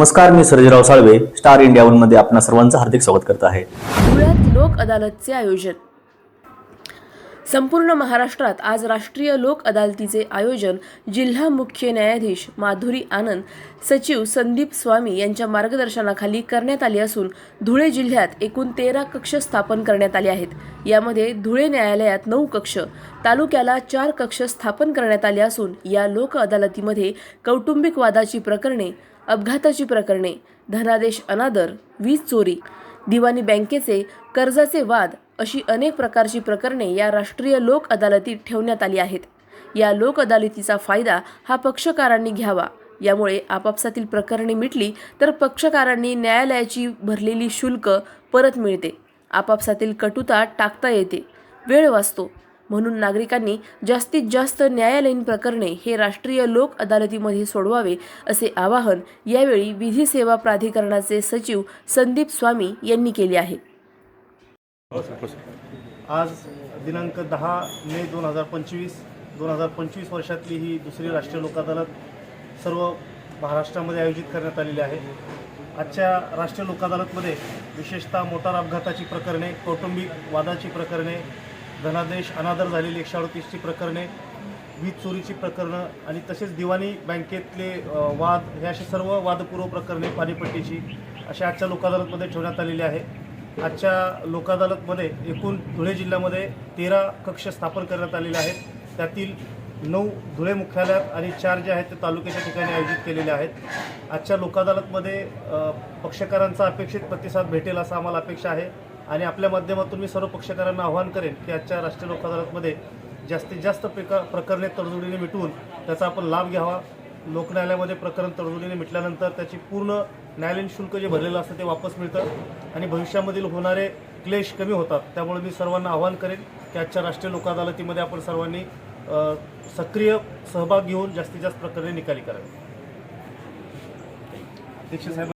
नमस्कार मी Sarjerao Salve star India वनमध्ये आपणा सर्वांचं हार्दिक स्वागत करत आहे. धुळ्यात लोक अदालतचे आयोजन. संपूर्ण महाराष्ट्रात आज राष्ट्रीय लोक अदालतीचे आयोजन जिल्हा मुख्य न्यायाधीश माधुरी आनंद सचिव संदीप स्वामी यांच्या मार्गदर्शनाखाली करण्यात आले असून धुळे जिल्ह्यात एकूण तेरा कक्ष स्थापन करण्यात आले आहेत. यामध्ये धुळे न्यायालयात नऊ कक्ष तालुक्याला चार कक्ष स्थापन करण्यात आले असून या लोक अदालतीमध्ये कौटुंबिक वादाची प्रकरणे अपघाताची प्रकरणे धनादेश अनादर वीज चोरी दिवाणी बँकेचे कर्जाचे वाद अशी अनेक प्रकारची प्रकरणे या राष्ट्रीय लोक अदालतीत ठेवण्यात आली आहेत. या लोक अदालतीचा फायदा हा पक्षकारांनी घ्यावा. यामुळे आपापसातील प्रकरणे मिटली तर पक्षकारांनी न्यायालयाची भरलेली शुल्क परत मिळते. आपापसातील कटुता टाकता येते. वेळ वाचतो. म्हणून नागरिकांनी जास्तीत जास्त न्यायालयीन प्रकरणे हे राष्ट्रीय लोक अदालतीमध्ये सोडवावे असे आवाहन यावेळी विधी सेवा प्राधिकरणाचे सचिव संदीप स्वामी यांनी केले आहे. आज दिनांक दहा मे दोन हजार पंचवीस दोन हजार पंचवीस वर्षातली ही दुसरी राष्ट्रीय लोक अदालत सर्व महाराष्ट्रामध्ये आयोजित करण्यात आलेली आहे. आजच्या राष्ट्रीय लोक अदालतमध्ये विशेषतः मोटार अपघाताची प्रकरणे कौटुंबिक वादाची प्रकरणे धनादेश अनादर झालेली एकशे अडतीसची प्रकरणे वीज चोरीची प्रकरणं आणि तसेच दिवाणी बँकेतले वाद हे असे सर्व वादपूर्व प्रकरणे पाणीपट्टीची अशा आजच्या लोक अदालतमध्ये ठेवण्यात आलेली आहे. आजच्या लोक अदालतमध्ये एकूण धुळे जिल्ह्यामध्ये तेरा कक्ष स्थापन करण्यात आलेले आहेत. त्यातील नऊ धुळे मुख्यालयात आणि चार जे आहेत ते तालुक्याच्या ठिकाणी आयोजित केलेले आहेत. आजच्या लोक अदालतमध्ये पक्षकारांचा अपेक्षित प्रतिसाद भेटेल असा आम्हाला अपेक्षा आहे. आणि आपल्या माध्यमातून मी सर्व पक्षकारांना आवाहन करेन की आजच्या राष्ट्रीय लोक अदालतमध्ये जास्तीत जास्त प्रका प्रकरणे तडजोडीने मिटवून त्याचा आपण लाभ घ्यावा. लोकन्यायालयामध्ये प्रकरण तडजोडीने मिटल्यानंतर त्याची पूर्ण न्यायालयीन शुल्क जे भरलेलं असतं ते वापस मिळतं आणि भविष्यामधील होणारे क्लेश कमी होतात. त्यामुळे मी सर्वांना आवाहन करेन की आजच्या राष्ट्रीय लोक अदालतीमध्ये आपण सर्वांनी सक्रिय सहभाग घेऊन जास्तीत जास्त प्रकरणे निकाली करावी. अध्यक्ष साहेब